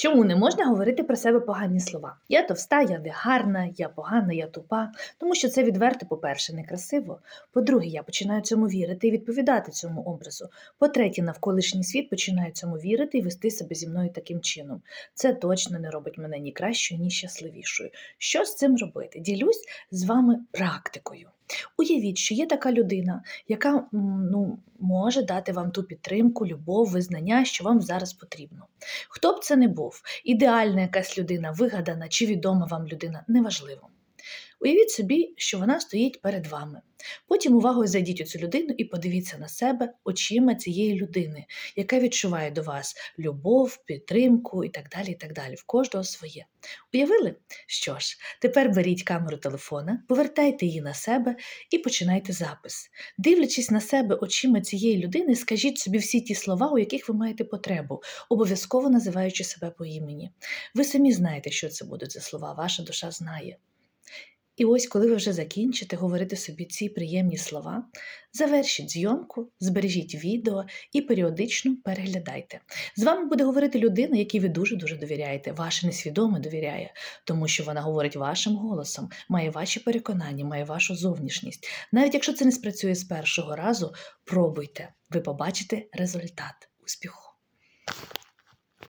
Чому не можна говорити про себе погані слова? Я товста, я не гарна, я погана, я тупа. Тому що це відверто, по-перше, некрасиво. По-друге, я починаю цьому вірити і відповідати цьому образу. По-третє, навколишній світ починає цьому вірити і вести себе зі мною таким чином. Це точно не робить мене ні кращою, ні щасливішою. Що з цим робити? Ділюсь з вами практикою. Уявіть, що є така людина, яка ну, може дати вам ту підтримку, любов, визнання, що вам зараз потрібно. Хто б це не був, ідеальна якась людина, вигадана чи відома вам людина, неважливо. Уявіть собі, що вона стоїть перед вами. Потім увагою зайдіть у цю людину і подивіться на себе очима цієї людини, яка відчуває до вас любов, підтримку і так далі. і так далі. В кожного своє. Уявили? Що ж, тепер беріть камеру телефона, повертайте її на себе і починайте запис. Дивлячись на себе очима цієї людини, скажіть собі всі ті слова, у яких ви маєте потребу, обов'язково називаючи себе по імені. Ви самі знаєте, що це будуть за слова, ваша душа знає. І ось, коли ви вже закінчите говорити собі ці приємні слова, завершіть зйомку, збережіть відео і періодично переглядайте. З вами буде говорити людина, якій ви дуже-дуже довіряєте, ваше несвідоме довіряє, тому що вона говорить вашим голосом, має ваші переконання, має вашу зовнішність. Навіть якщо це не спрацює з першого разу, пробуйте, ви побачите результат успіху.